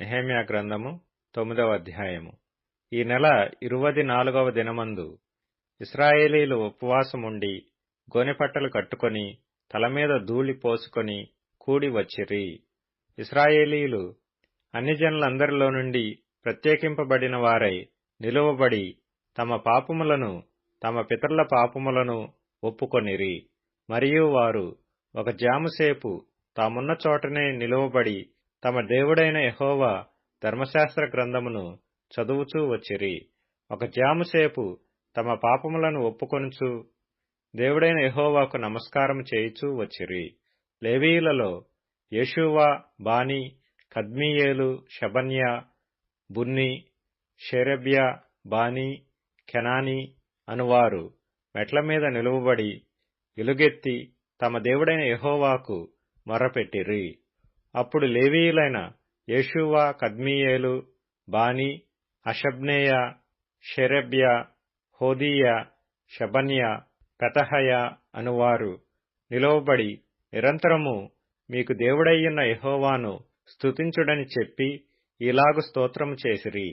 నెహెమ్యా గ్రంథము తొమ్మిదవ అధ్యాయము. ఈ నెల ఇరువది నాలుగవ దినమందు ఇస్రాయేలీలు ఉపవాసముండి గోనెపట్టలు కట్టుకొని తలమీద ధూళి పోసుకొని కూడి వచ్చిరి. ఇస్రాయేలీలు అన్ని జనులందరిలో నుండి ప్రత్యేకింపబడిన వారై నిలువబడి తమ పాపములను తమ పితరుల పాపములను ఒప్పుకొనిరి. మరియు వారు ఒక జాముసేపు తామున్న చోటనే నిలువబడి తమ దేవుడైన యహోవా ధర్మశాస్త్ర గ్రంథమును చదువుచూ వచ్చిరి. ఒక జాముసేపు తమ పాపములను ఒప్పుకొనుచు దేవుడైన యహోవాకు నమస్కారం చేయుచూ వచ్చిరి. లేవీయులలో యేషువా బాని కద్మీయేలు షబన్యా బున్ని షెరెబ్యా బాని కెనాని అనువారు మెట్ల మీద నిలువబడి ఎలుగెత్తి తమ దేవుడైన యహోవాకు మొర్రపెట్టిరి. అప్పుడు లేవీయులైన యేషువా కద్మీయేలు బాని హషబ్నేయ షెరెబ్యా హోదీయ షబన్య పెతహయ అనువారు నిలువబడి నిరంతరము మీకు దేవుడయ్యున్న యెహోవాను స్తుతించుడని చెప్పి ఇలాగు స్తోత్రము చేసిరి.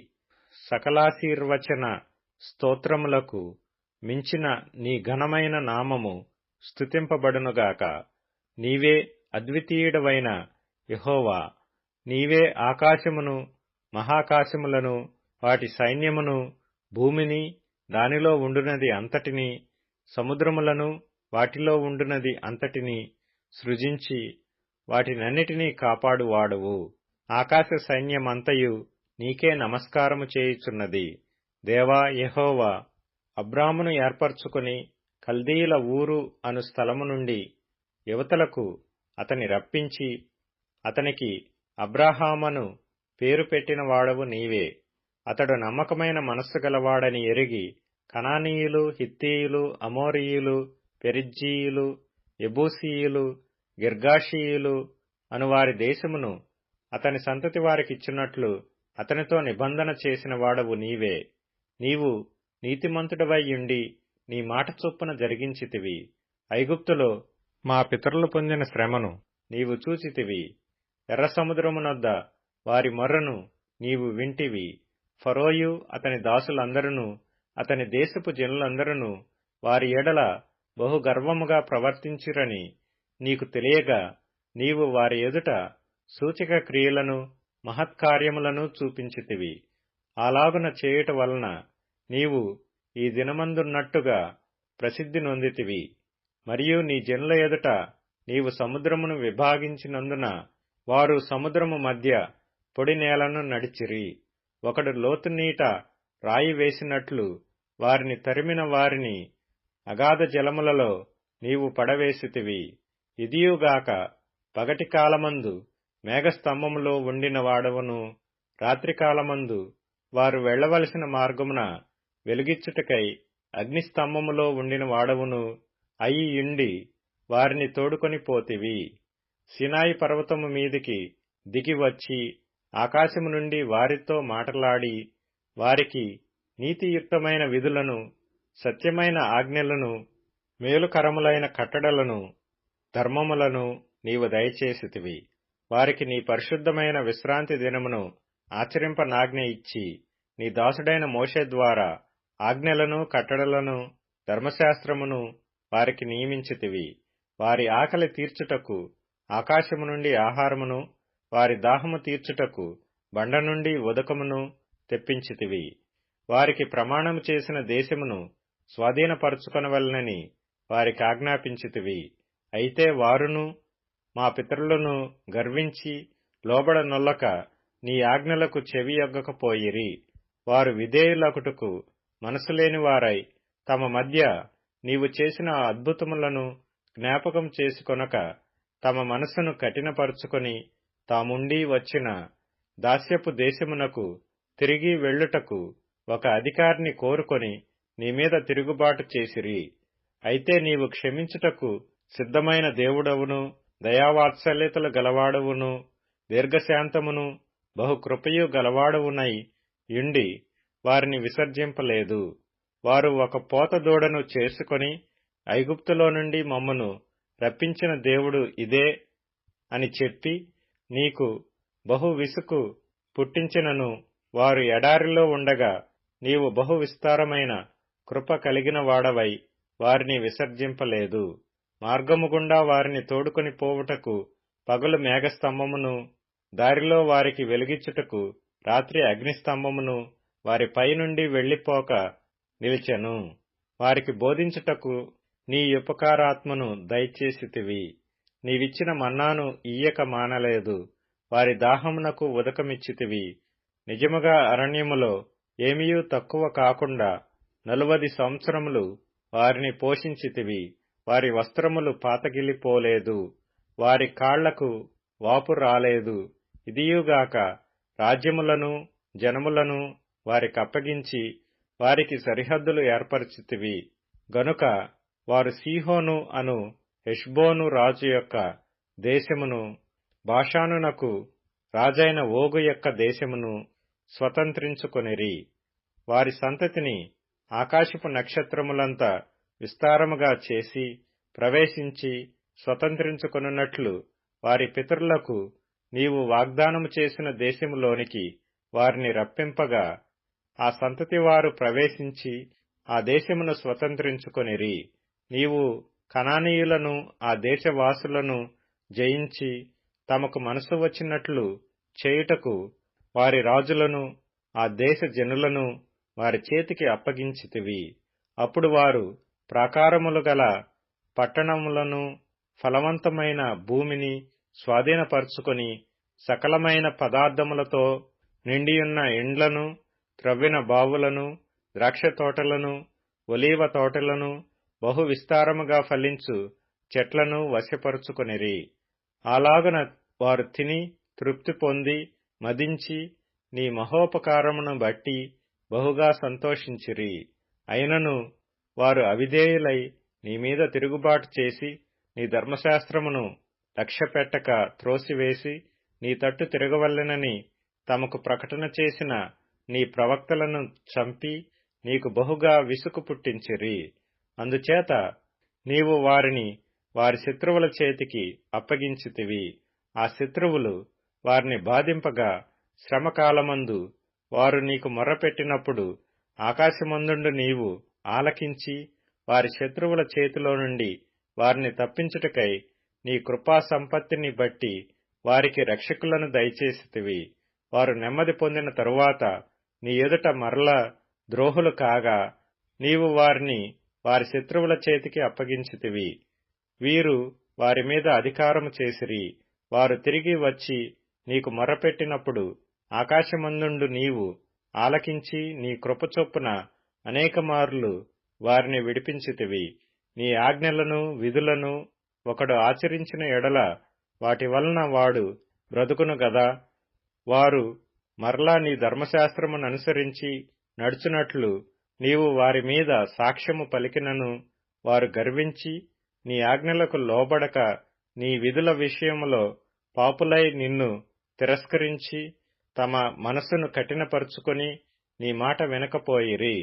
సకలాశీర్వచన స్తోత్రములకు మించిన నీ ఘనమైన నామము స్తుతింపబడునుగాక. నీవే అద్వితీయుడవైన యహోవా నీవే ఆకాశమును మహాకాశములను వాటి సైన్యమును భూమిని దానిలో ఉండునది అంతటిని సముద్రములను వాటిలో ఉండునది అంతటిని సృజించి వాటినన్నిటినీ కాపాడువాడువు. ఆకాశ సైన్యమంతయు నీకే నమస్కారము చేయుచున్నది. దేవా యహోవా అబ్రామును ఏర్పరచుకుని కల్దీయుల ఊరు అను స్థలము నుండి యువతలకు అతని రప్పించి అతనికి అబ్రాహామను పేరు పెట్టిన వాడవు నీవే. అతడు నమ్మకమైన మనస్సు గలవాడని ఎరిగి కణానీయులు హిత్తీయులు అమోరియులు పెరిజ్జీయులు ఎబూసీయులు గిర్గాషీయులు అనువారి దేశమును అతని సంతతి వారికిచ్చినట్లు అతనితో నిబంధన చేసిన వాడవు నీవే. నీవు నీతిమంతుడవైయుండి నీ మాట చొప్పున జరిగించితివి. ఐగుప్తులో మా పితరులు పొందిన శ్రమను నీవు చూచితివి. ఎర్ర సముద్రమునొద్ద వారి మొర్రను నీవు వింటివి. ఫరోయు అతని దాసులందరూ అతని దేశపు జనులందరూ వారి ఎడల బహుగర్వముగా ప్రవర్తించిరని నీకు తెలియగా నీవు వారి ఎదుట సూచక క్రియలను మహత్కార్యములను చూపించితివి. అలాగున చేయుట వలన నీవు ఈ దినమందున్నట్టుగా ప్రసిద్ధి నొందితివి. మరియు నీ జనుల ఎదుట నీవు సముద్రమును విభాగించినందున వారు సముద్రము మధ్య పొడి నేలను నడిచిరి. ఒకడు లోతు నీట రాయి వేసినట్లు వారిని తరిమిన వారిని అగాధ జలములలో నీవు పడవేసితివి. ఇదియుగాక పగటి కాలమందు మేఘస్తంభములో ఉండిన వాడవును రాత్రికాలమందు వారు వెళ్ళవలసిన మార్గమున వెలుగిచ్చుటకై అగ్నిస్తంభములో ఉండిన వాడవును అయ్యియుండి వారిని తోడుకొని పోతివి. సినాయి పర్వతము మీదికి దిగి వచ్చి ఆకాశము నుండి వారితో మాటలాడి వారికి నీతియుక్తమైన విధులను సత్యమైన ఆజ్ఞలను మేలుకరములైన కట్టడలను ధర్మములను నీవు దయచేసితివి. వారికి నీ పరిశుద్ధమైన విశ్రాంతి దినమును ఆచరింపనాజ్ఞ ఇచ్చి నీ దాసుడైన మోషే ద్వారా ఆజ్ఞలను కట్టడలను ధర్మశాస్త్రమును వారికి నియమించితివి. వారి ఆకలి తీర్చుటకు ఆకాశము నుండి ఆహారమును వారి దాహము తీర్చుటకు బండ నుండి ఉదకమును తెప్పించితివి. వారికి ప్రమాణము చేసిన దేశమును స్వాధీనపరుచుకొనవలనని వారికి ఆజ్ఞాపించితివి. అయితే వారును మా పితరులను గర్వించి లోబడ నొల్లక నీ ఆజ్ఞలకు చెవియొగ్గకపోయిరి వారు విధేయులకుటకు మనసులేని వారై తమ మధ్య నీవు చేసిన అద్భుతములను జ్ఞాపకం చేసుకొనక తమ మనసును కఠినపరుచుకొని తాముండి వచ్చిన దాస్యపు దేశమునకు తిరిగి వెళ్ళుటకు ఒక అధికారిని కోరుకొని నీ మీద తిరుగుబాటు చేసిరి. అయితే నీవు క్షమించుటకు సిద్ధమైన దేవుడవును దయావాత్సల్యతలు గలవాడవును దీర్ఘశాంతమును బహుకృపయు గలవాడవునై యుండి వారిని విసర్జింపలేదు. వారు ఒక పోత దూడను చేసుకొని ఐగుప్తులో నుండి మమ్మను రప్పించిన దేవుడు ఇదే అని చెప్పి నీకు బహు విసుకు పుట్టించినను వారు ఎడారిలో ఉండగా నీవు బహు విస్తారమైన కృప కలిగిన వాడవై వారిని విసర్జింపలేదు. మార్గము గుండా వారిని తోడుకొని పోవుటకు పగలు మేఘస్తంభమును దారిలో వారికి వెలిగించుటకు రాత్రి అగ్నిస్తంభమును వారి పైనుండి వెళ్ళిపోక నిలిచెను. వారికి బోధించుటకు నీ ఉపకారాత్మను దయచేసితివి. నీవిచ్చిన మన్నాను ఇయ్యక మానలేదు. వారి దాహమునకు ఉదకమిచ్చితివి. నిజముగా అరణ్యములో ఏమీయూ తక్కువ కాకుండా నలువది సంవత్సరములు వారిని పోషించితివి. వారి వస్త్రములు పాతగిలిపోలేదు వారి కాళ్ళకు వాపు రాలేదు. ఇదియుగాక రాజ్యములను జనములను వారికప్పగించి వారికి సరిహద్దులు ఏర్పరిచితివి. గనుక వారు సీహోను అను హెష్బోను రాజు యొక్క దేశమును భాషానునకు రాజైన ఓగు యొక్క దేశమును స్వతంత్రించుకొనిరి. వారి సంతతిని ఆకాశపు నక్షత్రములంతా విస్తారముగా చేసి ప్రవేశించి స్వతంత్రించుకొనున్నట్లు వారి పితరులకు నీవు వాగ్దానము చేసిన దేశములోనికి వారిని రప్పింపగా ఆ సంతతి వారు ప్రవేశించి ఆ దేశమును స్వతంత్రించుకొనిరి. నీవు కనానీయులను ఆ దేశవాసులను జయించి తమకు మనసు వచ్చినట్లు చేయుటకు వారి రాజులను ఆ దేశ జనులను వారి చేతికి అప్పగించితివి. అప్పుడు వారు ప్రాకారములు గల పట్టణములను ఫలవంతమైన భూమిని స్వాధీనపరుచుకొని సకలమైన పదార్థములతో నిండియున్న ఇండ్లను త్రవ్విన బావులను ద్రాక్ష తోటలను ఒలీవ తోటలను బహు విస్తారముగా ఫలించు చెట్లను వశపరుచుకొనిరి. అలాగున వారు తిని తృప్తి పొంది మదించి నీ మహోపకారమును బట్టి బహుగా సంతోషించిరి. అయినను వారు అవిధేయులై నీ మీద తిరుగుబాటు చేసి నీ ధర్మశాస్త్రమును లక్ష్యపెట్టక త్రోసివేసి నీ తట్టు తిరగవల్లెనని తమకు ప్రకటన చేసిన నీ ప్రవక్తలను చంపి నీకు బహుగా విసుకు పుట్టించిరి. అందుచేత నీవు వారిని వారి శత్రువుల చేతికి అప్పగించితివి. ఆ శత్రువులు వారిని బాధింపగా శ్రమకాలమందు వారు నీకు మొర్రపెట్టినప్పుడు ఆకాశమందుండు నీవు ఆలకించి వారి శత్రువుల చేతిలో నుండి వారిని తప్పించుటకై నీ కృపా సంపత్తిని బట్టి వారికి రక్షకులను దయచేసితివి. వారు నెమ్మది పొందిన తరువాత నీ ఎదుట మరల ద్రోహులు కాగా నీవు వారిని వారి శత్రువుల చేతికి అప్పగించితివి. వీరు వారి మీద అధికారము చేసిరి. వారు తిరిగి వచ్చి నీకు మొరపెట్టినప్పుడు ఆకాశమందుండు నీవు. ఆలకించి నీ కృపచొప్పున అనేకమార్లు వారిని విడిపించితివి. నీ ఆజ్ఞలను విధులను ఒకడు ఆచరించిన ఎడల వాటి వలన వాడు బ్రతుకును గదా. వారు మరలా నీ ధర్మశాస్త్రమును అనుసరించి నడుచునట్లు నీవు వారి మీద సాక్ష్యము పలికినను వారు గర్వించి నీ ఆజ్ఞలకు లోబడక నీ విధుల విషయములో పాపులై నిన్ను తిరస్కరించి తమ మనస్సును కఠినపరుచుకొని నీ మాట వినకపోయిరి.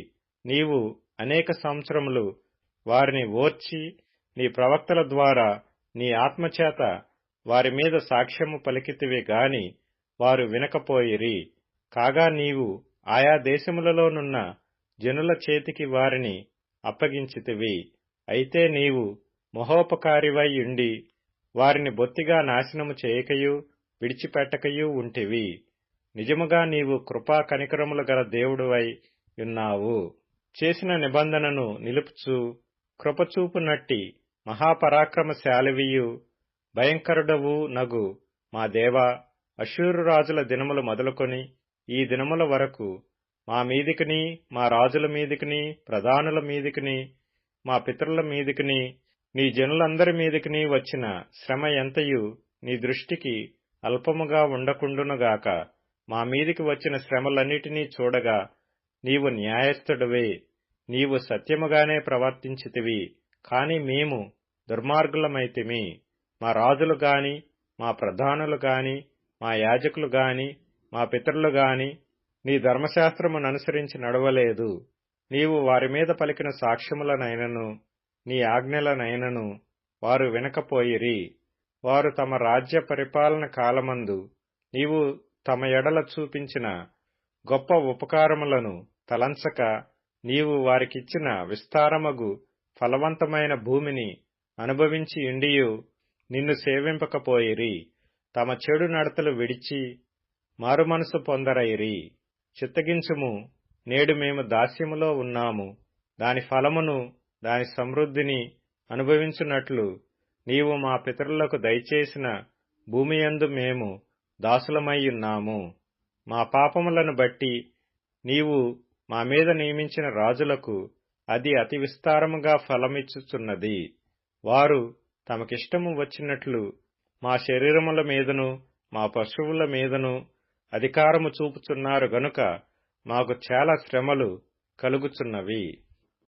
నీవు అనేక సంవత్సరములు వారిని ఓర్చి నీ ప్రవక్తల ద్వారా నీ ఆత్మచేత వారి మీద సాక్ష్యము పలికితివి గాని వారు వినకపోయిరి. కాగా నీవు ఆయా దేశములలోనున్న జనుల చేతికి వారిని అప్పగించితివి. అయితే నీవు మహోపకారివై ఉండి వారిని బొత్తిగా నాశనము చేయకయు విడిచిపెట్టకయూ ఉంటివి. నిజముగా నీవు కృపా కనికరములు గల దేవుడువై ఉన్నావు. చేసిన నిబంధనను నిలుపుచు కృపచూపు నట్టి మహాపరాక్రమశాలివియు. భయంకరుడవు నగు మా దేవ అశూరు రాజుల దినములు మొదలుకొని ఈ దినముల వరకు మా మీదికిని మా రాజుల మీదికిని ప్రధానుల మీదికిని మా పితరుల మీదికిని నీ జనులందరి మీదికిని వచ్చిన శ్రమ ఎంతయు నీ దృష్టికి అల్పముగా ఉండకుండునుగాక మా మీదికి వచ్చిన శ్రమలన్నిటినీ చూడగా నీవు న్యాయస్థుడవే నీవు సత్యముగానే ప్రవర్తించితివి కాని మేము దుర్మార్గులమైతిమి. మా రాజులు గాని మా ప్రధానులు గాని మా యాజకులు గాని మా పితరులు గాని నీ ధర్మశాస్త్రముననుసరించి నడవలేదు. నీవు వారి మీద పలికిన సాక్ష్యములనైనను నీ ఆజ్ఞలనైనను వారు వినకపోయిరి. వారు తమ రాజ్య పరిపాలన కాలమందు నీవు తమ ఎడల చూపించిన గొప్ప ఉపకారములను తలంచక నీవు వారికిచ్చిన విస్తారమగు ఫలవంతమైన భూమిని అనుభవించి ఇండియు నిన్ను సేవింపకపోయిరి. తమ చెడు నడతలు విడిచి మారుమనసు పొందరైరి. చిత్తగించుము. నేడు మేము దాస్యములో ఉన్నాము. దాని ఫలమును దాని సమృద్ధిని అనుభవించున్నట్లు నీవు మా పితరులకు దయచేసిన భూమియందు మేము దాసులమయ్యున్నాము మా పాపములను బట్టి నీవు మా మీద నియమించిన రాజులకు అది అతి విస్తారముగా ఫలమిచ్చుచున్నది. వారు తమకిష్టము వచ్చినట్లు మా శరీరముల మీదను మా పశువుల మీదను అధికారము చూపుచున్నారు గనుక మాకు చాలా శ్రమలు కలుగుచున్నవి.